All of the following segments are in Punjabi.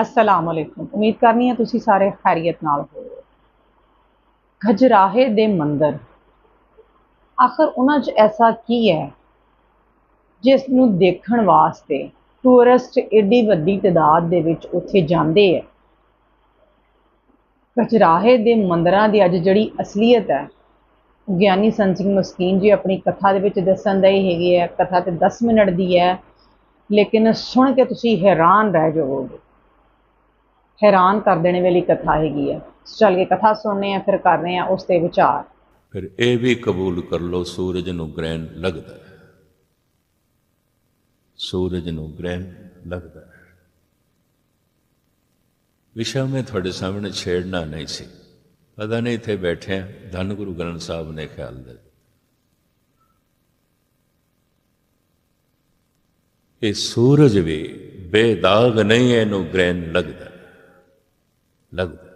ਅਸਲਾਮ ਅਲੈਕੁਮ ਉਮੀਦ ਕਰਨੀ ਹੈ ਤੁਸੀਂ ਸਾਰੇ ਖੈਰੀਅਤ ਨਾਲ ਹੋਵੋ ਖਜਰਾਹੇ ਦੇ ਮੰਦਰ। ਆਖਰ ਉਹਨਾਂ 'ਚ ਐਸਾ ਕੀ ਹੈ ਜਿਸ ਨੂੰ ਦੇਖਣ ਵਾਸਤੇ ਟੂਰਿਸਟ ਏਡੀ ਵੱਡੀ ਤਾਦਾਦ ਦੇ ਵਿੱਚ ਉੱਥੇ ਜਾਂਦੇ ਹੈ? ਖਜਰਾਹੇ ਦੇ ਮੰਦਰਾਂ ਦੀ ਅੱਜ ਜਿਹੜੀ ਅਸਲੀਅਤ ਹੈ ਗਿਆਨੀ ਸੰਤ ਸਿੰਘ ਮਸਕੀਨ ਜੀ ਆਪਣੀ ਕਥਾ ਦੇ ਵਿੱਚ ਦੱਸਣ ਦਾ ਹੀ ਹੈਗੇ ਹੈ। ਕਥਾ ਤੇ 10 ਮਿੰਟ ਦੀ ਹੈ, ਲੇਕਿਨ ਸੁਣ ਕੇ ਤੁਸੀਂ ਹੈਰਾਨ ਰਹਿ ਜਾਵੋਗੇ। ਹੈਰਾਨ ਕਰ ਦੇਣੇ ਵਾਲੀ ਕਥਾ ਹੈਗੀ ਹੈ ਚੱਲ ਕੇ ਕਥਾ ਸੁਣਨੇ ਆ ਫਿਰ ਕਰ ਰਹੇ ਆ ਉਸ ਤੇ ਵਿਚਾਰ। ਫਿਰ ਇਹ ਵੀ ਕਬੂਲ ਕਰ ਲਓ ਸੂਰਜ ਨੂੰ ਗ੍ਰਹਿਣ ਲੱਗਦਾ ਹੈ। ਸੂਰਜ ਨੂੰ ਗ੍ਰਹਿਣ ਲੱਗਦਾ ਹੈ। ਵਿਸ਼ਾ ਮੈਂ ਤੁਹਾਡੇ ਸਾਹਮਣੇ ਛੇੜਨਾ ਨਹੀਂ ਸੀ। ਪਤਾ ਨਹੀਂ ਇੱਥੇ ਬੈਠੇ ਆ ਧੰਨ ਗੁਰੂ ਗ੍ਰੰਥ ਸਾਹਿਬ ਨੇ ਖਿਆਲ ਦੇ ਇਹ ਸੂਰਜ ਵੀ ਬੇਦਾਗ ਨਹੀਂ ਹੈ, ਇਹਨੂੰ ਗ੍ਰਹਿਣ ਲੱਗਦਾ ਹੈ। ਲੱਗਦਾ ਹੈ।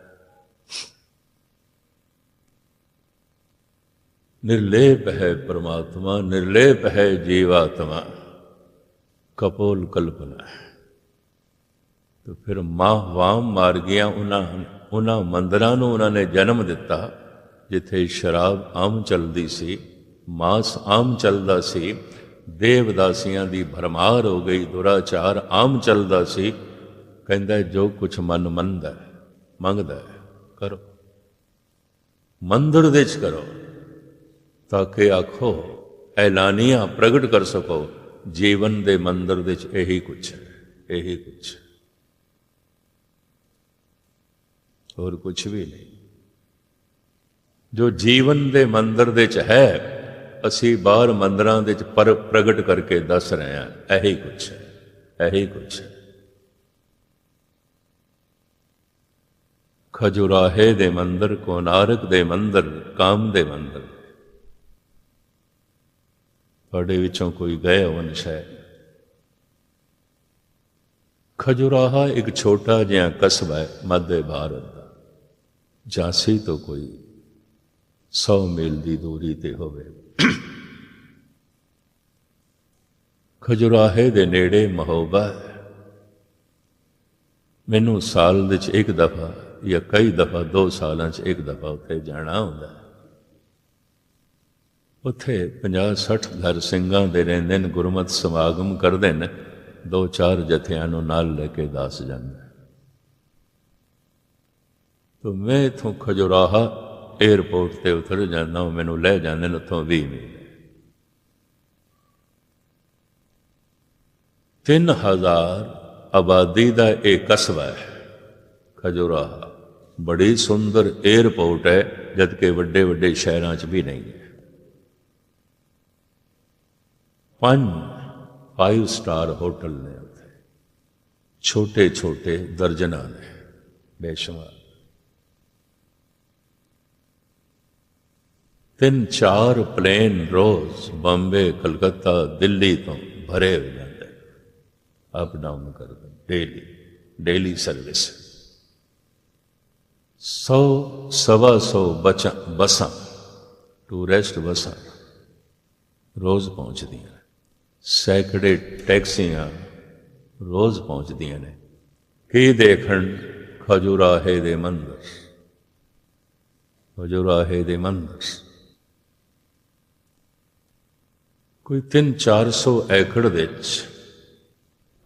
ਨਿਰਲੇਪ ਹੈ ਪ੍ਰਮਾਤਮਾ ਨਿਰਲੇਪ ਹੈ ਜੀਵਾਤਮਾ ਕਪੋਲ ਕਲਪਨਾ ਹੈ ਤੋ ਫਿਰ ਮਾਂ ਵਾਮ ਮਾਰ ਗਿਆ ਉਹਨਾਂ ਉਹਨਾਂ ਮੰਦਰਾਂ ਨੂੰ ਉਹਨਾਂ ਨੇ ਜਨਮ ਦਿੱਤਾ ਜਿੱਥੇ ਸ਼ਰਾਬ ਆਮ ਚੱਲਦੀ ਸੀ ਮਾਸ ਆਮ ਚੱਲਦਾ ਸੀ ਦੇਵਦਾਸੀਆਂ ਦੀ ਭਰਮਾਰ ਹੋ ਗਈ ਦੁਰਾਚਾਰ ਆਮ ਚੱਲਦਾ ਸੀ ਕਹਿੰਦਾ ਜੋ ਕੁਛ ਮਨ ਮੰਨਦਾ ਹੈ, ਮੰਗਦਾ ਹੈ, ਕਰੋ। ਮੰਦਰ ਦੇ ਚ ਕਰੋ ਤਾਂ ਕਿ ਆਖੋ ਐਲਾਨੀਆਂ ਪ੍ਰਗਟ ਕਰ ਸਕੋ। ਜੀਵਨ ਦੇ ਮੰਦਰ ਵਿੱਚ ਇਹੀ ਕੁਛ ਹੈ ਇਹੀ ਕੁਛ। ਹੋਰ ਕੁਛ ਵੀ ਨਹੀਂ। ਜੋ ਜੀਵਨ ਦੇ ਮੰਦਰ ਦੇ ਚ ਹੈ ਅਸੀਂ ਬਾਹਰ ਮੰਦਰਾਂ ਦੇ ਚ ਪਰ ਪ੍ਰਗਟ ਕਰਕੇ ਦੱਸ ਰਹੇ ਹਾਂ ਇਹੀ ਕੁਛ ਹੈ ਇਹੀ ਕੁਛ ਹੈ। ਖਜੁਰਾਹੇ ਦੇ ਮੰਦਰ ਕੋਨਾਰਕ ਦੇ ਮੰਦਰ, ਕਾਮ ਦੇ ਮੰਦਰ। ਤੁਹਾਡੇ ਵਿੱਚੋਂ ਕੋਈ ਗਏ ਹੋਣ ਸ਼ਾਇਦ? ਖਜੁਰਾਹਾ ਇੱਕ ਛੋਟਾ ਜਿਹਾ ਕਸਬਾ ਹੈ, ਮੱਧ ਭਾਰਤ ਦਾ। ਝਾਂਸੀ ਤੋਂ ਕੋਈ 100 ਮੀਲ ਦੀ ਦੂਰੀ ਤੇ ਹੋਵੇ। ਖਜੁਰਾਹੇ ਦੇ ਨੇੜੇ ਮਹੋਬਾ ਹੈ। ਮੈਨੂੰ ਸਾਲ ਵਿੱਚ ਇੱਕ ਦਫਾ ਜਾਂ ਕਈ ਦਫਾ, ਦੋ ਸਾਲਾਂ 'ਚ ਇੱਕ ਦਫਾ ਉੱਥੇ ਜਾਣਾ ਹੁੰਦਾ ਹੈ। ਉੱਥੇ 50 60 ਘਰ ਸਿੰਘਾਂ ਦੇ ਰਹਿੰਦੇ ਨੇ, ਗੁਰਮਤ ਸਮਾਗਮ ਕਰਦੇ ਨੇ, ਦੋ ਚਾਰ ਜਥਿਆਂ ਨੂੰ ਨਾਲ ਲੈ ਕੇ ਦਾਸ ਜਾਂਦਾ ਤੋ ਮੈਂ ਇਥੋਂ ਖਜੁਰਾਹਾ 에어ਪੋਰਟ ਤੇ ਉਤਰ ਜਾਂਦਾ ਮੈਨੂੰ ਲੈ ਜਾਂਦੇ ਨੇ, ਉੱਥੋਂ 20 ਮੀਲ। 3000 ਆਬਾਦੀ ਦਾ ਇਹ ਕਸਬਾ ਹੈ, ਖਜੁਰਾਹਾ। ਬੜੀ ਸੁੰਦਰ 에어ਪੋਰਟ ਹੈ ਜਦ ਕਿ ਵੱਡੇ ਵੱਡੇ ਸ਼ਹਿਰਾਂ 'ਚ ਵੀ ਨਹੀਂ ਹੈ ਪੰਜ ਫਾਈਵ ਸਟਾਰ ਹੋਟਲ ਨੇ ਉੱਥੇ ਛੋਟੇ ਛੋਟੇ ਦਰਜਨਾਂ ਨੇ ਬੇਸ਼ੁਮਾਰ ਤਿੰਨ ਚਾਰ ਪਲੇਨ ਰੋਜ਼ ਬੰਬੇ ਕਲਕੱਤਾ ਦਿੱਲੀ ਤੋਂ ਭਰੇ ਹੋ ਜਾਂਦੇ ਅਪ ਡਾਊਨ ਕਰਦੇ ਡੇਲੀ ਡੇਲੀ ਸਰਵਿਸ ਸੌ, ਸਵਾ ਸੌ ਬਚਾ, ਬਸਾਂ ਟੂਰਿਸਟ ਬੱਸਾਂ ਰੋਜ਼ ਪਹੁੰਚਦੀਆਂ ਨੇ। ਸੈਂਕੜੇ ਟੈਕਸੀਆਂ ਰੋਜ਼ ਪਹੁੰਚਦੀਆਂ ਨੇ। ਕੀ ਦੇਖਣ? ਖਜੂਰਾਹੇ ਦੇ ਮੰਦਰ। ਖਜੂਰਾਹੇ ਦੇ ਮੰਦਰ। ਕੋਈ 3-400 ਏਕੜ ਵਿੱਚ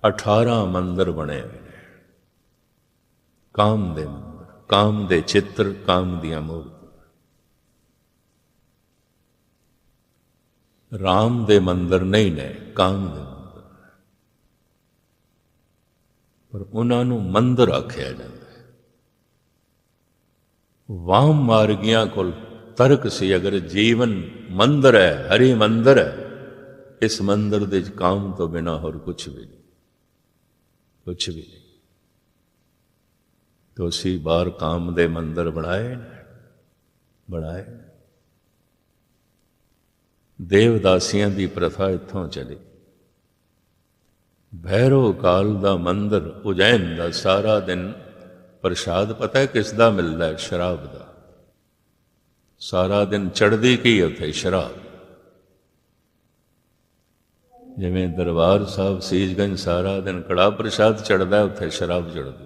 18 ਮੰਦਰ ਬਣੇ ਹੋਏ ਨੇ। ਕਾਮ ਦੇ ਮੰਦਰ। ਕਾਮ ਦੇ ਚਿੱਤਰ ਕਾਮ ਦੀਆਂ ਮੂਰਤੀਆਂ ਰਾਮ ਦੇ ਮੰਦਰ ਨਹੀਂ ਨੇ, ਕਾਮ ਦੇ ਮੰਦਰ। ਪਰ ਉਹਨਾਂ ਨੂੰ ਮੰਦਰ ਆਖਿਆ ਜਾਂਦਾ ਹੈ। ਵਾਮ ਮਾਰਗੀਆਂ ਕੋਲ ਤਰਕ ਸੀ, ਅਗਰ ਜੀਵਨ ਮੰਦਰ ਹੈ, ਹਰੀ ਮੰਦਰ ਹੈ, ਇਸ ਮੰਦਰ ਦੇ ਕਾਮ ਤੋਂ ਬਿਨਾ ਹੋਰ ਕੁਝ ਵੀ ਨਹੀਂ। ਕੁਝ ਵੀ ਨਹੀਂ। ਤੁਸੀਂ ਅਸੀਂ ਬਾਹਰ ਕਾਮ ਦੇ ਮੰਦਰ ਬਣਾਏ ਬਣਾਏ? ਦੇਵਦਾਸੀਆਂ ਦੀ ਪ੍ਰਥਾ ਇੱਥੋਂ ਚਲੀ। ਭੈਰੋ ਕਾਲ ਦਾ ਮੰਦਰ ਉਜੈਨ ਦਾ ਸਾਰਾ ਦਿਨ ਪ੍ਰਸ਼ਾਦ ਪਤਾ ਹੈ ਕਿਸ ਦਾ ਮਿਲਦਾ ਹੈ? ਸ਼ਰਾਬ ਦਾ। ਸਾਰਾ ਦਿਨ ਚੜਦੀ ਕੀ ਉੱਥੇ? ਸ਼ਰਾਬ। ਜਿਵੇਂ ਦਰਬਾਰ ਸਾਹਿਬ ਸੀਜਗੰਜ ਸਾਰਾ ਦਿਨ ਕੜਾ ਪ੍ਰਸ਼ਾਦ ਚੜਦਾ ਉੱਥੇ ਸ਼ਰਾਬ ਚੜਦੀ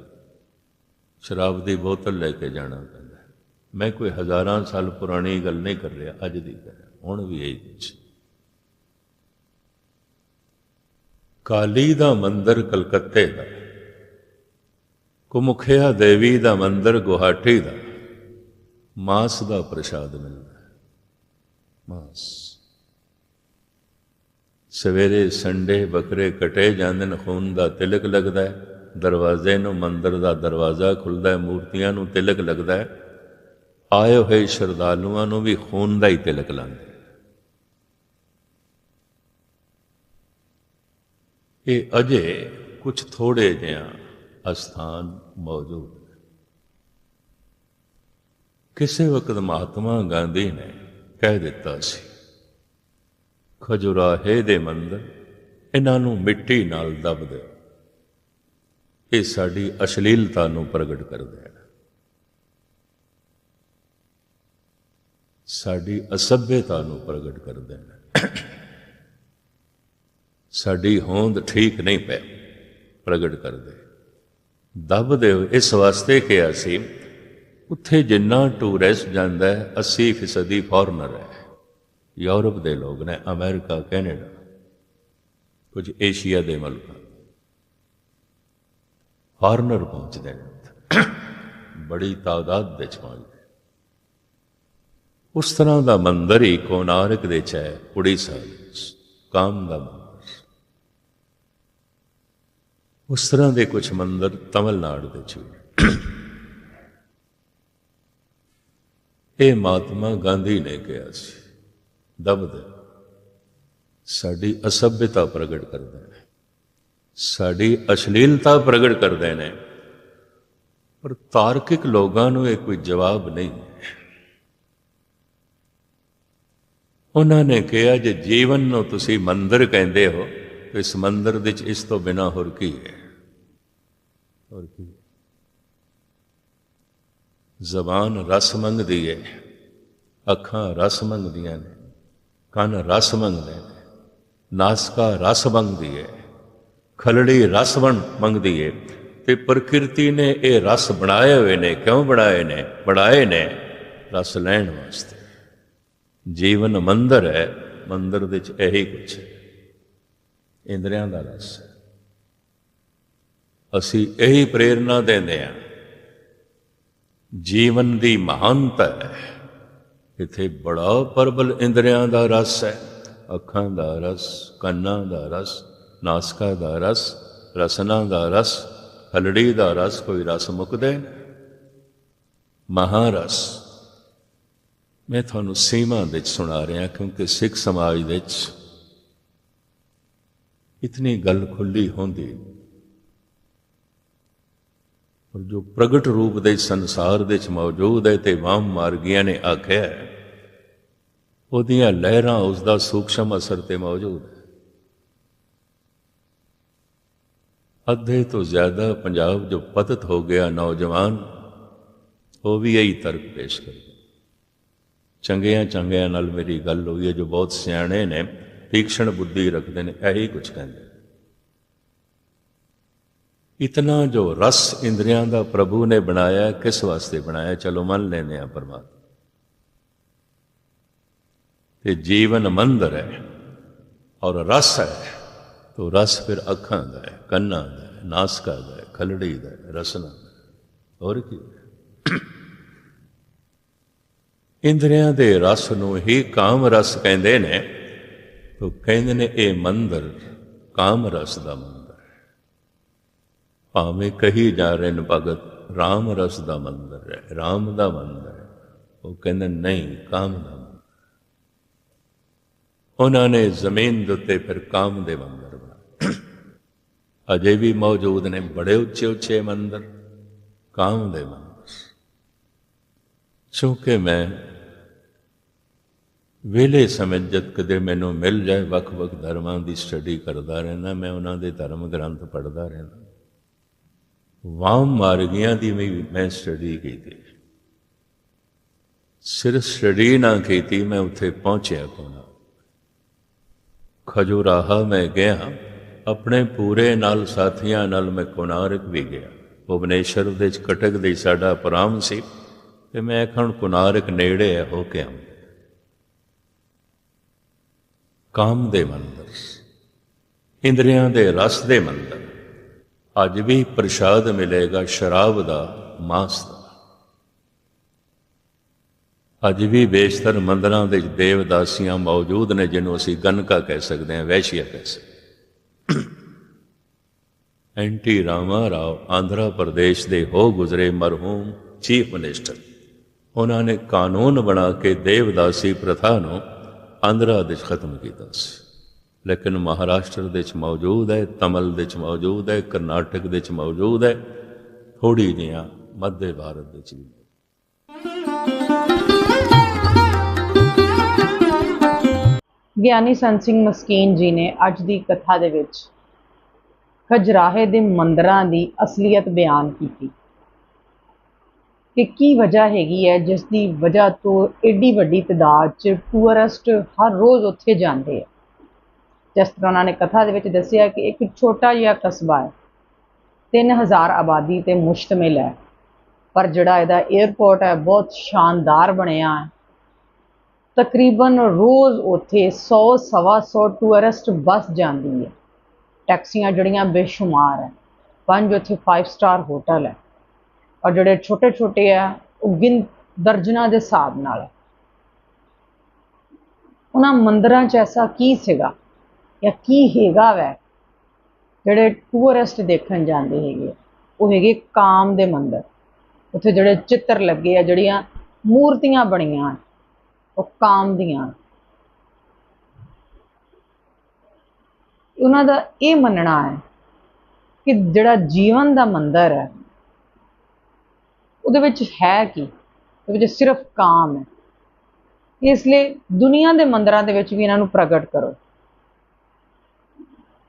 ਸ਼ਰਾਬ ਦੀ ਬੋਤਲ ਲੈ ਕੇ ਜਾਣਾ ਪੈਂਦਾ ਮੈਂ ਕੋਈ ਹਜ਼ਾਰਾਂ ਸਾਲ ਪੁਰਾਣੀ ਗੱਲ ਨਹੀਂ ਕਰ ਰਿਹਾ, ਅੱਜ ਦੀ ਗੱਲ ਹੁਣ ਵੀ ਇਹ ਕਾਲੀ ਦਾ ਮੰਦਿਰ ਕਲਕੱਤੇ ਦਾ, ਕੁਮੁਖਿਆ ਦੇਵੀ ਦਾ ਮੰਦਿਰ ਗੁਹਾਟੀ ਦਾ, ਮਾਸ ਦਾ ਪ੍ਰਸ਼ਾਦ ਮਿਲਦਾ ਮਾਸ। ਸਵੇਰੇ ਸੰਡੇ ਬੱਕਰੇ ਕਟੇ ਜਾਂਦੇ ਨੇ, ਖੂਨ ਦਾ ਤਿਲਕ ਲੱਗਦਾ ਹੈ। ਦਰਵਾਜ਼ੇ ਨੂੰ, ਮੰਦਰ ਦਾ ਦਰਵਾਜ਼ਾ ਖੁੱਲਦਾ ਹੈ, ਮੂਰਤੀਆਂ ਨੂੰ ਤਿਲਕ ਲੱਗਦਾ ਹੈ। ਆਏ ਹੋਏ ਸ਼ਰਧਾਲੂਆਂ ਨੂੰ ਵੀ ਖੂਨ ਦਾ ਹੀ ਤਿਲਕ ਲਾਉਂਦੇ ਇਹ ਅਜੇ ਕੁਝ ਥੋੜੇ ਜਿਹਾ ਅਸਥਾਨ ਮੌਜੂਦ ਹੈ। ਕਿਸੇ ਵਕਤ ਮਹਾਤਮਾ ਗਾਂਧੀ ਨੇ ਕਹਿ ਦਿੱਤਾ ਸੀ, ਖਜੁਰਾਹੇ ਦੇ ਮੰਦਰ, ਇਹਨਾਂ ਨੂੰ ਮਿੱਟੀ ਨਾਲ ਦਬ ਦਿਓ। ਇਹ ਸਾਡੀ ਅਸ਼ਲੀਲਤਾ ਨੂੰ ਪ੍ਰਗਟ ਕਰਦੇ ਹਨ ਸਾਡੀ ਅਸਭਿਅਤਾ ਨੂੰ ਪ੍ਰਗਟ ਕਰਦੇ ਹਨ ਸਾਡੀ ਹੋਂਦ ਠੀਕ ਨਹੀਂ ਪੈ ਪ੍ਰਗਟ ਕਰਦੇ ਦਬ ਦਿਓ ਇਸ ਵਾਸਤੇ ਕਿਹਾ ਸੀ, ਉੱਥੇ ਜਿੰਨਾ ਟੂਰਿਸਟ ਜਾਂਦਾ ਹੈ 80% ਫੋਰਨਰ ਹੈ। ਯੂਰਪ ਦੇ ਲੋਕ ਨੇ, ਅਮਰੀਕਾ, ਕੈਨੇਡਾ, ਕੁਝ ਏਸ਼ੀਆ ਦੇ ਮੁਲਕਾਂ। ਫਾਰਨਰ ਪਹੁੰਚਦੇ ਨੇ ਬੜੀ ਤਾਦਾਦ ਵਿੱਚ ਪਹੁੰਚਦੇ ਉਸ ਤਰ੍ਹਾਂ ਦਾ ਮੰਦਰ ਹੀ ਕੋਨਾਰਕ ਦੇ ਚ ਹੈ ਉੜੀਸਾ ਵਿੱਚ। ਕਾਮ ਦਾ ਮੰਦਰ। ਉਸ ਤਰ੍ਹਾਂ ਦੇ ਕੁਝ ਮੰਦਰ ਤਮਿਲਨਾਡੂ ਦੇ ਚ ਵੀ ਇਹ ਮਹਾਤਮਾ ਗਾਂਧੀ ਨੇ ਕਿਹਾ ਸੀ, ਦਬਦ, ਸਾਡੀ ਅਸਭਿਅਤਾ ਪ੍ਰਗਟ ਕਰਦੇ ਨੇ ਸਾਡੀ ਅਸ਼ਲੀਲਤਾ ਪ੍ਰਗਟ ਕਰਦੇ ਨੇ। ਪਰ ਤਾਰਕਿਕ ਲੋਕਾਂ ਨੂੰ ਇਹ ਕੋਈ ਜਵਾਬ ਨਹੀਂ। ਉਹਨਾਂ ਨੇ ਕਿਹਾ, ਜੇ ਜੀਵਨ ਨੂੰ ਤੁਸੀਂ ਮੰਦਰ ਕਹਿੰਦੇ ਹੋ, ਤਾਂ ਇਸ ਮੰਦਰ ਵਿੱਚ ਇਸ ਤੋਂ ਬਿਨਾ ਹੋਰ ਕੀ ਹੈ? ਹੋਰ ਕੀ ਹੈ? ਜ਼ਬਾਨ ਰਸ ਮੰਗਦੀ ਹੈ, ਅੱਖਾਂ ਰਸ ਮੰਗਦੀਆਂ ਨੇ, ਕੰਨ ਰਸ ਮੰਗਦੇ ਨੇ, ਨਾਸਕਾ ਰਸ ਮੰਗਦੀ ਹੈ। ਖਲੜੀ ਰਸ ਬਣ ਮੰਗਦੀ ਹੈ ਤੇ ਪ੍ਰਕਿਰਤੀ ਨੇ ਇਹ ਰਸ ਬਣਾਏ ਹੋਏ ਨੇ। ਕਿਉਂ ਬਣਾਏ ਨੇ? ਬਣਾਏ ਨੇ ਰਸ ਲੈਣ ਵਾਸਤੇ। ਜੀਵਨ ਮੰਦਰ ਹੈ। ਮੰਦਰ ਵਿੱਚ ਇਹੀ ਕੁਛ ਹੈ। ਇੰਦਰੀਆਂ ਦਾ ਰਸ ਹੈ। ਅਸੀਂ ਇਹੀ ਪ੍ਰੇਰਣਾ ਦਿੰਦੇ ਹਾਂ। ਜੀਵਨ ਦੀ ਮਹਾਨਤਾ ਹੈ। ਇਥੇ ਬੜਾ ਪਰਬਲ ਇੰਦਰੀਆਂ ਦਾ ਰਸ ਹੈ। ਅੱਖਾਂ ਦਾ ਰਸ, ਕੰਨਾਂ ਦਾ ਰਸ ਨਾਸਕਾ ਦਾ ਰਸ, ਰਸਨਾ ਦਾ ਰਸ, ਹਲੜੀ ਦਾ ਰਸ, ਕੋਈ ਰਸ ਮੁਕਦੇ ਮਹਾਰਸ। ਮੈਂ ਤੁਹਾਨੂੰ ਸੀਮਾ ਵਿੱਚ ਸੁਣਾ ਰਿਹਾ, ਕਿਉਂਕਿ ਸਿੱਖ ਸਮਾਜ ਵਿੱਚ ਇਤਨੀ ਗੱਲ ਖੁੱਲੀ ਹੁੰਦੀ। ਪਰ ਜੋ ਪ੍ਰਗਟ ਰੂਪ ਦੇ ਸੰਸਾਰ ਵਿੱਚ ਮੌਜੂਦ ਹੈ ਤੇ ਵਾਮ ਮਾਰਗੀਆਂ ਨੇ ਆਖਿਆ ਉਹਦੀਆਂ ਲਹਿਰਾਂ ਉਸ ਦਾ ਸੂਖਸ਼ਮ ਅਸਰ ਤੇ ਮੌਜੂਦ ਹੈ। ਅੱਧੇ ਤੋਂ ਜ਼ਿਆਦਾ ਪੰਜਾਬ ਜੋ ਪਤਤ ਹੋ ਗਿਆ ਨੌਜਵਾਨ, ਉਹ ਵੀ ਇਹੀ ਤਰਕ ਪੇਸ਼ ਕਰਦੇ ਚੰਗਿਆਂ ਚੰਗਿਆਂ ਨਾਲ ਮੇਰੀ ਗੱਲ ਹੋਈ ਹੈ, ਜੋ ਬਹੁਤ ਸਿਆਣੇ ਨੇ ਤੀਕਸ਼ਣ ਬੁੱਧੀ ਰੱਖਦੇ ਨੇ, ਇਹੀ ਕੁਝ ਕਹਿੰਦੇ ਇਤਨਾ ਜੋ ਰਸ ਇੰਦਰੀਆਂ ਦਾ ਪ੍ਰਭੂ ਨੇ ਬਣਾਇਆ, ਕਿਸ ਵਾਸਤੇ ਬਣਾਇਆ? ਚਲੋ ਮੰਨ ਲੈਨੇ ਆ ਪਰਮਾਤਮਾ। ਤੇ ਜੀਵਨ ਮੰਦਰ ਹੈ ਔਰ ਰਸ ਹੈ। ਤੋ ਰਸ ਫਿਰ ਅੱਖਾਂ ਦਾ ਹੈ, ਕੰਨਾਂ ਦਾ ਹੈ, ਨਾਸਕਾ ਦਾ ਹੈ, ਖਲੜੀ ਦਾ ਹੈ, ਰਸਨਾ ਦਾ ਹੋਰ ਕੀ ਇੰਦਰੀਆਂ ਦੇ ਰਸ ਨੂੰ ਹੀ ਕਾਮ ਰਸ ਕਹਿੰਦੇ ਨੇ। ਤੋ ਕਹਿੰਦੇ ਨੇ ਇਹ ਮੰਦਰ ਕਾਮ ਰਸ ਦਾ ਮੰਦਰ ਹੈ। ਭਾਵੇਂ ਕਹੀ ਜਾ ਰਹੇ ਨੇ ਭਗਤ, ਰਾਮ ਰਸ ਦਾ ਮੰਦਰ ਹੈ, ਰਾਮ ਦਾ ਮੰਦਰ ਹੈ। ਉਹ ਕਹਿੰਦੇ ਨਹੀਂ, ਕਾਮ ਦਾ ਉਹਨਾਂ ਨੇ ਜ਼ਮੀਨ ਦੇ ਉੱਤੇ ਫਿਰ ਕਾਮ ਦੇ ਮੰਦਰ ਬਣਾਏ ਅਜੇ ਵੀ ਮੌਜੂਦ ਨੇ ਬੜੇ ਉੱਚੇ ਉੱਚੇ ਮੰਦਰ, ਕਾਮ ਦੇ ਮੰਦਰ। ਚੁੱਕੇ ਮੈਂ ਵੇਲੇ ਸਮੇਂ ਜਦ ਕਦੇ ਮੈਨੂੰ ਮਿਲ ਜਾਏ, ਵੱਖ-ਵੱਖ ਧਰਮਾਂ ਦੀ ਸਟੱਡੀ ਕਰਦਾ ਰਹਿਣਾ ਮੈਂ ਉਹਨਾਂ ਦੇ ਧਰਮ ਗ੍ਰੰਥ ਪੜ੍ਹਦਾ ਰਹਿਣਾ ਵਾਮ ਮਾਰਗੀਆਂ ਦੀ ਵੀ ਮੈਂ ਸਟੱਡੀ ਕੀਤੀ। ਸਿਰਫ ਸਟੱਡੀ ਨਾ ਕੀਤੀ, ਮੈਂ ਉੱਥੇ ਪਹੁੰਚਿਆ ਕੋਨਾ ਖਜੂਰਾਹਾ ਮੈਂ ਗਿਆ, ਆਪਣੇ ਪੂਰੇ ਨਾਲ ਸਾਥੀਆਂ ਨਾਲ ਮੈਂ ਕੋਨਾਰਕ ਵੀ ਗਿਆ। ਭੁਵਨੇਸ਼ਵਰ ਦੇ ਵਿੱਚ ਕਟਕ ਦੇ ਸਾਡਾ ਪ੍ਰਾਮ ਸੀ ਤੇ ਮੈਂ ਖਣ ਕੁਨਾਰਕ ਨੇੜੇ ਹੈ ਹੋ ਕੇ ਆਉਂਦਾ ਕਾਮ ਦੇ ਮੰਦਰ ਇੰਦਰੀਆਂ ਦੇ ਰਸ ਦੇ ਮੰਦਰ। ਅੱਜ ਵੀ ਪ੍ਰਸ਼ਾਦ ਮਿਲੇਗਾ ਸ਼ਰਾਬ ਦਾ ਮਾਸ ਦਾ ਅੱਜ ਵੀ ਬੇਸ਼ਤਰ ਮੰਦਰਾਂ ਦੇ ਵਿੱਚ ਦੇਵਦਾਸੀਆਂ ਮੌਜੂਦ ਨੇ, ਜਿਹਨੂੰ ਅਸੀਂ ਗਨਕਾ ਕਹਿ ਸਕਦੇ ਹਾਂ, ਵੈਸ਼ੀਆ ਕਹਿ ਸਕਦੇ ਐਂਟੀ ਰਾਮਾ ਰਾਓ ਆਂਧਰਾ ਪ੍ਰਦੇਸ਼ ਦੇ ਹੋ ਗੁਜ਼ਰੇ ਮਰਹੂਮ ਚੀਫ ਮਿਨਿਸਟਰ। ਉਹਨਾਂ ਨੇ ਕਾਨੂੰਨ ਬਣਾ ਕੇ ਦੇਵਦਾਸੀ ਪ੍ਰਥਾ ਨੂੰ ਆਂਧਰਾ ਵਿੱਚ ਖਤਮ ਕੀਤਾ ਸੀ। ਲੇਕਿਨ ਮਹਾਰਾਸ਼ਟਰ ਦੇ ਵਿੱਚ ਮੌਜੂਦ ਹੈ, ਤਮਿਲ ਦੇ ਵਿੱਚ ਮੌਜੂਦ ਹੈ, ਕਰਨਾਟਕ ਦੇ ਵਿੱਚ ਮੌਜੂਦ ਹੈ ਥੋੜੀ ਜਿਹੀਆਂ ਮੱਧ ਭਾਰਤ ਦੇ ਵਿੱਚ ਵੀ। ਗਿਆਨੀ ਸੰਤ ਸਿੰਘ ਮਸਕੀਨ ਜੀ ਨੇ ਅੱਜ ਦੀ ਕਥਾ ਦੇ ਵਿੱਚ ਖਜਰਾਹੇ ਦੇ ਮੰਦਰਾਂ ਦੀ ਅਸਲੀਅਤ ਬਿਆਨ ਕੀਤੀ ਕਿ ਕੀ ਵਜ੍ਹਾ ਹੈਗੀ ਹੈ, ਜਿਸ ਦੀ ਵਜ੍ਹਾ ਤੋਂ ਏਡੀ ਵੱਡੀ ਤਦਾਦ 'ਚ ਟੂਰਿਸਟ ਹਰ ਰੋਜ਼ ਉੱਥੇ ਜਾਂਦੇ ਆ। ਜਿਸ ਤਰ੍ਹਾਂ ਉਹਨਾਂ ਨੇ ਕਥਾ ਦੇ ਵਿੱਚ ਦੱਸਿਆ ਕਿ ਇੱਕ ਛੋਟਾ ਜਿਹਾ ਕਸਬਾ ਹੈ 3000 ਆਬਾਦੀ ਤੇ ਮੁਸ਼ਤਮਿਲ ਹੈ, ਪਰ ਜਿਹੜਾ ਇਹਦਾ 에ਅਰਪੋਰਟ ਹੈ, ਬਹੁਤ ਸ਼ਾਨਦਾਰ ਬਣਿਆ ਹੈ। ਤਕਰੀਬਨ ਰੋਜ਼ ਉੱਥੇ 100 ਸਵਾ 100 ਟੂਰਿਸਟ ਬੱਸ ਜਾਂਦੀ ਹੈ। ਟੈਕਸੀਆਂ ਜਿਹੜੀਆਂ ਬੇਸ਼ੁਮਾਰ ਹੈ। ਪੰਜ ਉੱਥੇ 5 ਸਟਾਰ ਹੋਟਲ ਹੈ। ਔਰ ਜਿਹੜੇ ਛੋਟੇ ਛੋਟੇ ਆ ਉਹ ਗਿਣ ਦਰਜਨਾਂ ਦੇ ਹਿਸਾਬ ਨਾਲ ਉਹਨਾਂ ਮੰਦਰਾਂ 'ਚ ਐਸਾ ਕੀ ਸੀਗਾ ਜਾਂ ਕੀ ਹੈਗਾ ਵੈ, ਜਿਹੜੇ ਟੂਰਿਸਟ ਦੇਖਣ ਜਾਂਦੇ ਹੈਗੇ ਉਹ ਹੈਗੇ ਕਾਮ ਦੇ ਮੰਦਰ। ਉੱਥੇ ਜਿਹੜੇ ਚਿੱਤਰ ਲੱਗੇ ਆ, ਜਿਹੜੀਆਂ ਮੂਰਤੀਆਂ ਬਣੀਆਂ ਉਹ ਕਾਮ ਦੀਆਂ। ਉਹਨਾਂ ਦਾ ਇਹ ਮੰਨਣਾ ਹੈ ਕਿ ਜਿਹੜਾ ਜੀਵਨ ਦਾ ਮੰਦਰ ਹੈ, ਉਹਦੇ ਵਿੱਚ ਹੈ ਕੀ? ਉਹਦੇ ਵਿੱਚ ਸਿਰਫ ਕਾਮ ਹੈ। ਇਸ ਲਈ ਦੁਨੀਆ ਦੇ ਮੰਦਰਾਂ ਦੇ ਵਿੱਚ ਵੀ ਇਹਨਾਂ ਨੂੰ ਪ੍ਰਗਟ ਕਰੋ।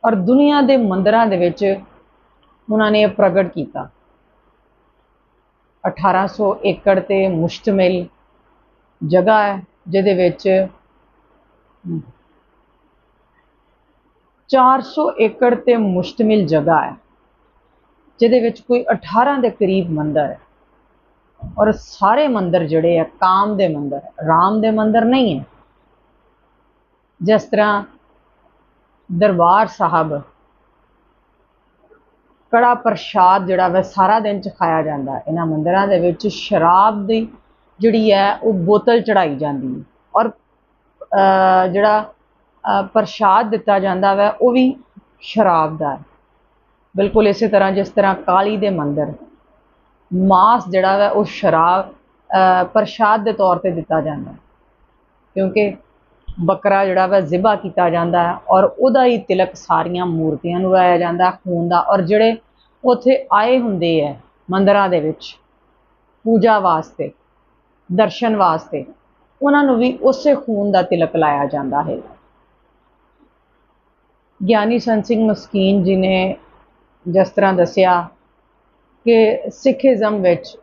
ਔਰ ਦੁਨੀਆ ਦੇ ਮੰਦਰਾਂ ਦੇ ਵਿੱਚ ਉਹਨਾਂ ਨੇ ਇਹ ਪ੍ਰਗਟ ਕੀਤਾ। 1800 ਏਕੜ ਤੇ ਮੁਸ਼ਤਮਿਲ ਜਗ੍ਹਾ ਹੈ। ਜਿਹਦੇ ਵਿੱਚ 400 ਏਕੜ ਤੇ ਮੁਸ਼ਤਮਿਲ ਜਗ੍ਹਾ ਹੈ, ਜਿਹਦੇ ਵਿੱਚ ਕੋਈ 18 ਦੇ ਕਰੀਬ ਮੰਦਰ ਹੈ। ਔਰ ਸਾਰੇ ਮੰਦਰ ਜਿਹੜੇ ਆ, ਕਾਮ ਦੇ ਮੰਦਰ, ਰਾਮ ਦੇ ਮੰਦਰ ਨਹੀਂ ਹੈ। ਜਿਸ ਤਰ੍ਹਾਂ ਦਰਬਾਰ ਸਾਹਿਬ, ਕੜਾ ਪ੍ਰਸ਼ਾਦ ਜਿਹੜਾ ਵਾ ਸਾਰਾ ਦਿਨ ਚ ਖਾਇਆ ਜਾਂਦਾ ਇਹਨਾਂ ਮੰਦਰਾਂ ਦੇ ਵਿੱਚ ਸ਼ਰਾਬ ਦੀ ਜਿਹੜੀ ਹੈ, ਉਹ ਬੋਤਲ ਚੜਾਈ ਜਾਂਦੀ ਹੈ। ਔਰ ਜਿਹੜਾ ਪ੍ਰਸ਼ਾਦ ਦਿੱਤਾ ਜਾਂਦਾ ਵਾ, ਉਹ ਵੀ ਸ਼ਰਾਬ ਦਾ ਬਿਲਕੁਲ ਇਸੇ ਤਰ੍ਹਾਂ, ਜਿਸ ਤਰ੍ਹਾਂ ਕਾਲੀ ਦੇ ਮੰਦਰ। ਮਾਸ ਜਿਹੜਾ ਵਾ, ਉਹ ਸ਼ਰਾਬ ਪ੍ਰਸ਼ਾਦ ਦੇ ਤੌਰ ਤੇ ਦਿੱਤਾ ਜਾਂਦਾ। ਕਿਉਂਕਿ ਬੱਕਰਾ ਜਿਹੜਾ ਵਾ ਜ਼ਿਬਾ ਕੀਤਾ ਜਾਂਦਾ ਹੈ ਔਰ ਉਹਦਾ ਹੀ ਤਿਲਕ ਸਾਰੀਆਂ ਮੂਰਤੀਆਂ ਨੂੰ ਲਾਇਆ ਜਾਂਦਾ ਖੂਨ ਦਾ। ਔਰ ਜਿਹੜੇ ਉੱਥੇ ਆਏ ਹੁੰਦੇ ਆ ਮੰਦਰਾਂ ਦੇ ਵਿੱਚ, ਪੂਜਾ ਵਾਸਤੇ ਦਰਸ਼ਨ ਵਾਸਤੇ। ਉਹਨਾਂ ਨੂੰ ਵੀ ਉਸੇ ਖੂਨ ਦਾ ਤਿਲਕ ਲਾਇਆ ਜਾਂਦਾ ਹੈ। ਗਿਆਨੀ ਸੰਤ ਸਿੰਘ ਮਸਕੀਨ ਜੀ ਨੇ ਜਿਸ ਤਰ੍ਹਾਂ ਦੱਸਿਆ ਕਿ ਸਿੱਖੀਜ਼ਮ ਵਿੱਚ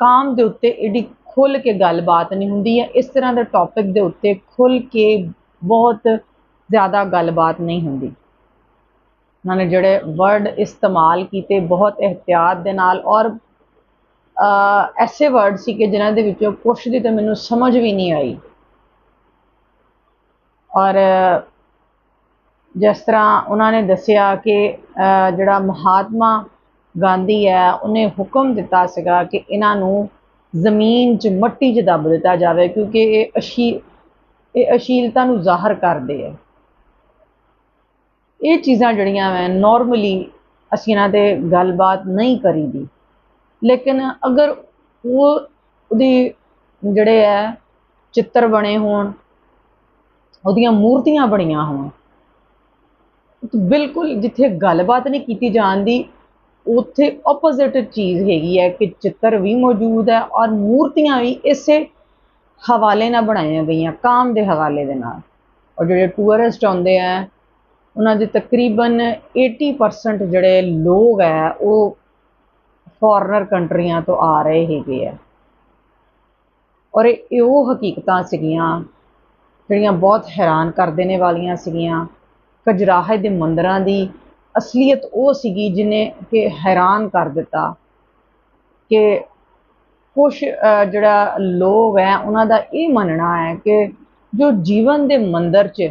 ਕਾਮ ਦੇ ਉੱਤੇ ਏਡੀ ਖੁੱਲ ਕੇ ਗੱਲਬਾਤ ਨਹੀਂ ਹੁੰਦੀ ਹੈ। ਇਸ ਤਰ੍ਹਾਂ ਦੇ ਟੌਪਿਕ ਦੇ ਉੱਤੇ ਖੁੱਲ ਕੇ ਬਹੁਤ ਜ਼ਿਆਦਾ ਗੱਲਬਾਤ ਨਹੀਂ ਹੁੰਦੀ। ਉਹਨਾਂ ਨੇ ਜਿਹੜੇ ਵਰਡ ਇਸਤੇਮਾਲ ਕੀਤੇ ਬਹੁਤ ਇhtiyat ਦੇ ਨਾਲ ਔਰ ਐਸੇ ਵਰਡ ਸੀ ਕਿ ਜਿਨ੍ਹਾਂ ਦੇ ਵਿੱਚੋਂ ਕੁਛ ਦੀ ਤਾਂ ਮੈਨੂੰ ਸਮਝ ਵੀ ਨਹੀਂ ਆਈ। ਔਰ ਜਿਸ ਤਰ੍ਹਾਂ ਉਹਨਾਂ ਨੇ ਦੱਸਿਆ ਕਿ ਜਿਹੜਾ ਮਹਾਤਮਾ ਗਾਂਧੀ ਹੈ, ਉਹਨੇ ਹੁਕਮ ਦਿੱਤਾ ਸੀਗਾ ਕਿ ਇਹਨਾਂ ਨੂੰ ਜ਼ਮੀਨ 'ਚ ਮੱਟੀ 'ਚ ਦੱਬ ਦਿੱਤਾ ਜਾਵੇ ਕਿਉਂਕਿ ਇਹ ਅਸ਼ੀ, ਇਹ ਅਸ਼ੀਲਤਾ ਨੂੰ ਜ਼ਾਹਰ ਕਰਦੇ ਹੈ। ਇਹ ਚੀਜ਼ਾਂ ਜਿਹੜੀਆਂ ਵੈ ਨਾਰਮਲੀ ਅਸੀਂ ਇਹਨਾਂ ਤੇ ਗੱਲਬਾਤ ਨਹੀਂ ਕਰੀਦੀ। ਲੇਕਿਨ ਅਗਰ ਉਹ ਉਹਦੀ ਜਿਹੜੇ ਹੈ ਚਿੱਤਰ ਬਣੇ ਹੋਣ, ਉਹਦੀਆਂ ਮੂਰਤੀਆਂ ਬਣੀਆਂ ਹੋਣ ਬਿਲਕੁਲ ਜਿੱਥੇ ਗੱਲਬਾਤ ਨਹੀਂ ਕੀਤੀ ਜਾਂਦੀ ਉੱਥੇ ਆਪੋਜ਼ਿਟ ਚੀਜ਼ ਹੈਗੀ ਹੈ ਕਿ ਚਿੱਤਰ ਵੀ ਮੌਜੂਦ ਹੈ ਔਰ ਮੂਰਤੀਆਂ ਵੀ ਇਸੇ ਹਵਾਲੇ ਨਾਲ ਬਣਾਈਆਂ ਗਈਆਂ, ਕਾਮ ਦੇ ਹਵਾਲੇ ਦੇ ਨਾਲ। ਔਰ ਜਿਹੜੇ ਟੂਰਿਸਟ ਆਉਂਦੇ ਆ, ਉਹਨਾਂ ਦੇ ਤਕਰੀਬਨ 80% ਜਿਹੜੇ ਲੋਕ ਹੈ, ਉਹ ਫੋਰਨਰ ਕੰਟਰੀਆਂ ਤੋਂ ਆ ਰਹੇ ਹੈਗੇ ਆ। ਔਰ ਇਹ ਉਹ ਹਕੀਕਤਾਂ ਸੀਗੀਆਂ ਜਿਹੜੀਆਂ ਬਹੁਤ ਹੈਰਾਨ ਕਰ ਦੇਣੇ ਵਾਲੀਆਂ ਸੀਗੀਆਂ। ਖਜਰਾਹੇ ਦੇ ਮੰਦਰਾਂ ਦੀ ਅਸਲੀਅਤ ਉਹ ਸੀਗੀ ਜਿਹਨੇ ਕਿ ਹੈਰਾਨ ਕਰ ਦਿੱਤਾ ਕਿ ਕੁਛ ਜਿਹੜਾ ਲੋਕ ਹੈ, ਉਹਨਾਂ ਦਾ ਇਹ ਮੰਨਣਾ ਹੈ ਕਿ ਜੋ ਜੀਵਨ ਦੇ ਮੰਦਰ 'ਚ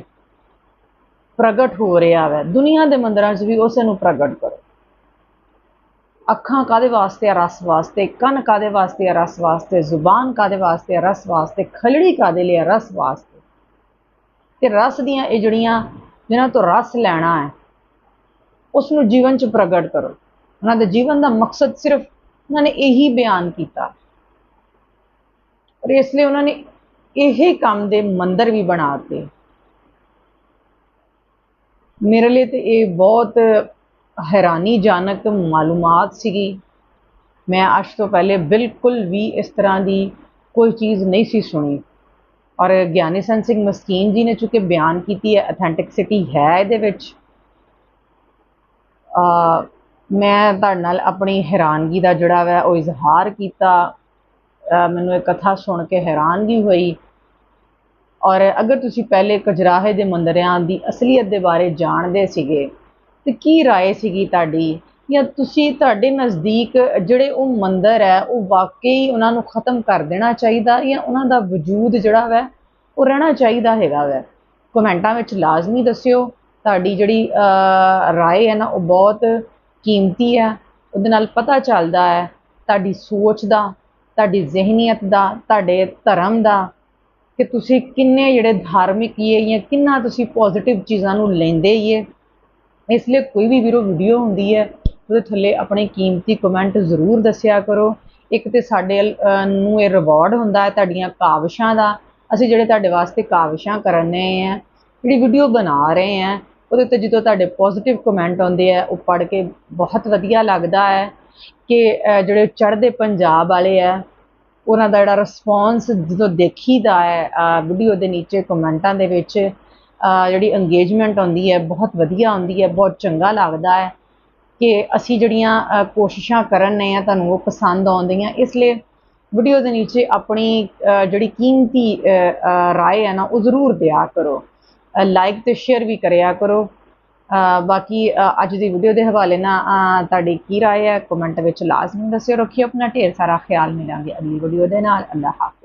ਪ੍ਰਗਟ ਹੋ ਰਿਹਾ ਹੈ, ਦੁਨੀਆ ਦੇ ਮੰਦਰਾਂ 'ਚ ਵੀ ਉਸੇ ਨੂੰ ਪ੍ਰਗਟ ਕਰੋ। ਅੱਖਾਂ ਕਾਦੇ ਵਾਸਤੇ ਆ? ਰਸ ਵਾਸਤੇ। ਕੰਨ ਕਾਦੇ ਵਾਸਤੇ ਆ? ਰਸ ਵਾਸਤੇ। ਜ਼ੁਬਾਨ ਕਾਦੇ ਵਾਸਤੇ ਆ? ਰਸ ਵਾਸਤੇ। ਖਲੜੀ ਕਾਦੇ ਲਈ ਆ? ਰਸ ਵਾਸਤੇ। ਤੇ ਰਸ ਦੀਆਂ ਇਹ ਜਿਹੜੀਆਂ, ਜਿਨ੍ਹਾਂ ਤੋਂ ਰਸ ਲੈਣਾ ਹੈ ਉਸ ਨੂੰ ਜੀਵਨ 'ਚ ਪ੍ਰਗਟ ਕਰੋ। ਉਹਨਾਂ ਦੇ ਜੀਵਨ ਦਾ ਮਕਸਦ ਸਿਰਫ ਉਹਨਾਂ ਨੇ ਇਹੀ ਬਿਆਨ ਕੀਤਾ। ਔਰ ਇਸ ਲਈ ਉਹਨਾਂ ਨੇ ਇਹ ਕੰਮ ਦੇ ਮੰਦਰ ਵੀ ਬਣਾ ਦਿੱਤੇ। ਮੇਰੇ ਲਈ ਤੇ ਇਹ ਬਹੁਤ ਹੈਰਾਨੀਜਨਕ ਮਾਲੂਮਾਤ ਸੀਗੀ। ਮੈਂ ਅੱਜ ਤੋਂ ਪਹਿਲੇ ਬਿਲਕੁਲ ਵੀ ਇਸ ਤਰ੍ਹਾਂ ਦੀ ਕੋਈ ਚੀਜ਼ ਨਹੀਂ ਸੀ ਸੁਣੀ। ਔਰ ਗਿਆਨੀ ਸੰਤ ਸਿੰਘ ਮਸਕੀਨ ਜੀ ਨੇ ਚੁੱਕੇ ਬਿਆਨ ਕੀਤੀ ਹੈ ਅਥੈਂਟਿਕਸਿਟੀ ਹੈ ਇਹਦੇ ਵਿੱਚ। ਅ ਮੈਂ ਤੁਹਾਡੇ ਨਾਲ ਆਪਣੀ ਹੈਰਾਨਗੀ ਦਾ ਜਿਹੜਾ ਵੈ ਉਹ ਇਜ਼ਹਾਰ ਕੀਤਾ। ਮੈਨੂੰ ਇਹ ਕਥਾ ਸੁਣ ਕੇ ਹੈਰਾਨਗੀ ਹੋਈ। ਔਰ ਅਗਰ ਤੁਸੀਂ ਪਹਿਲੇ ਕਜਰਾਹੇ ਦੇ ਮੰਦਰਿਆਂ ਦੀ ਅਸਲੀਅਤ ਦੇ ਬਾਰੇ ਜਾਣਦੇ ਸੀਗੇ ਤੇ ਕੀ رائے ਸੀਗੀ ਤੁਹਾਡੀ ਜਾਂ ਤੁਸੀਂ ਤੁਹਾਡੇ ਨਜ਼ਦੀਕ ਜਿਹੜੇ ਉਹ ਮੰਦਰ ਹੈ ਉਹ ਵਾਕਈ ਉਹਨਾਂ ਨੂੰ ਖਤਮ ਕਰ ਦੇਣਾ ਚਾਹੀਦਾ ਜਾਂ ਉਹਨਾਂ ਦਾ ਵਜੂਦ ਜਿਹੜਾ ਵੈ ਉਹ ਰਹਿਣਾ ਚਾਹੀਦਾ ਹੈਗਾ ਵੈ ਕਮੈਂਟਾਂ ਵਿੱਚ ਲਾਜ਼ਮੀ ਦੱਸਿਓ ਤੁਹਾਡੀ ਜਿਹੜੀ ਅ, ਰਾਏ ਹੈ ਨਾ ਉਹ ਬਹੁਤ ਕੀਮਤੀ ਹੈ ਉਹਦੇ ਨਾਲ ਪਤਾ ਚੱਲਦਾ ਹੈ ਤੁਹਾਡੀ ਸੋਚ ਦਾ ਤੁਹਾਡੀ ਜ਼ਿਹਨੀਅਤ ਦਾ ਤੁਹਾਡੇ ਧਰਮ ਦਾ ਕਿ ਤੁਸੀਂ ਕਿੰਨੇ ਜਿਹੜੇ ਧਾਰਮਿਕ ਹੀ ਹੈ ਜਾਂ ਕਿੰਨਾ ਤੁਸੀਂ ਪੋਜ਼ਿਟਿਵ ਚੀਜ਼ਾਂ ਨੂੰ ਲੈਂਦੇ ਹੀ ਹੈ ਇਸ ਲਈ ਕੋਈ ਵੀ ਵੀਰੋ ਵੀਡੀਓ ਹੁੰਦੀ ਹੈ, ਉਹਦੇ ਥੱਲੇ ਆਪਣੇ ਕੀਮਤੀ ਕਮੈਂਟ ਜ਼ਰੂਰ ਦੱਸਿਆ ਕਰੋ। ਇੱਕ ਤੇ ਸਾਡੇ ਨੂੰ ਇਹ ਰਿਵਾਰਡ ਹੁੰਦਾ ਹੈ ਤੁਹਾਡੀਆਂ ਕਾਵਿਸ਼ਾਂ ਦਾ। ਅਸੀਂ ਜਿਹੜੇ ਤੁਹਾਡੇ ਵਾਸਤੇ ਕਾਵਿਸ਼ਾਂ ਕਰਨੇ ਆ ਜਿਹੜੀ ਵੀਡੀਓ ਬਣਾ ਰਹੇ ਆ ਉਹਦੇ ਉੱਤੇ ਜਦੋਂ ਤੁਹਾਡੇ ਪੋਜ਼ਿਟਿਵ ਕਮੈਂਟ ਆਉਂਦੇ ਆ, ਉਹ ਪੜ੍ਹ ਕੇ ਬਹੁਤ ਵਧੀਆ ਲੱਗਦਾ ਹੈ ਕਿ ਜਿਹੜੇ ਚੜ੍ਹਦੇ ਪੰਜਾਬ ਵਾਲੇ ਆ, ਉਹਨਾਂ ਦਾ ਜਿਹੜਾ ਰਿਸਪੌਂਸ ਜਦੋਂ ਦੇਖੀਦਾ ਹੈ ਵੀਡੀਓ ਦੇ ਨੀਚੇ ਕਮੈਂਟਾਂ ਦੇ ਵਿੱਚ ਜਿਹੜੀ ਇੰਗੇਜਮੈਂਟ ਆਉਂਦੀ ਹੈ ਬਹੁਤ ਵਧੀਆ ਆਉਂਦੀ ਹੈ ਬਹੁਤ ਚੰਗਾ ਲੱਗਦਾ ਹੈ ਕਿ ਅਸੀਂ ਜਿਹੜੀਆਂ ਕੋਸ਼ਿਸ਼ਾਂ ਕਰਨ ਨੇ ਆ ਤੁਹਾਨੂੰ ਉਹ ਪਸੰਦ ਆਉਂਦੀਆਂ। ਇਸ ਲਈ ਵੀਡੀਓ ਦੇ ਨੀਚੇ ਆਪਣੀ ਜਿਹੜੀ ਕੀਮਤੀ ਅਹ, ਰਾਏ ਹੈ ਨਾ ਉਹ ਜ਼ਰੂਰ ਦਿਆ ਕਰੋ। ਲਾਈਕ ਤੇ ਸ਼ੇਅਰ ਵੀ ਕਰਿਆ ਕਰੋ। ਬਾਕੀ ਅੱਜ ਦੀ ਵੀਡੀਓ ਦੇ ਹਵਾਲੇ ਨਾਲ ਤੁਹਾਡੀ ਕੀ ਰਾਏ ਹੈ? ਕਮੈਂਟ ਵਿੱਚ ਲਾਜ਼ਮੀ ਦੱਸਿਓ। ਰੱਖਿਓ ਆਪਣਾ ਢੇਰ ਸਾਰਾ ਖਿਆਲ ਮਿਲਾਂਗੇ ਅਗਲੀ ਵੀਡੀਓ ਦੇ ਨਾਲ। ਅੱਲਾਹ ਹਾਫਿਜ਼।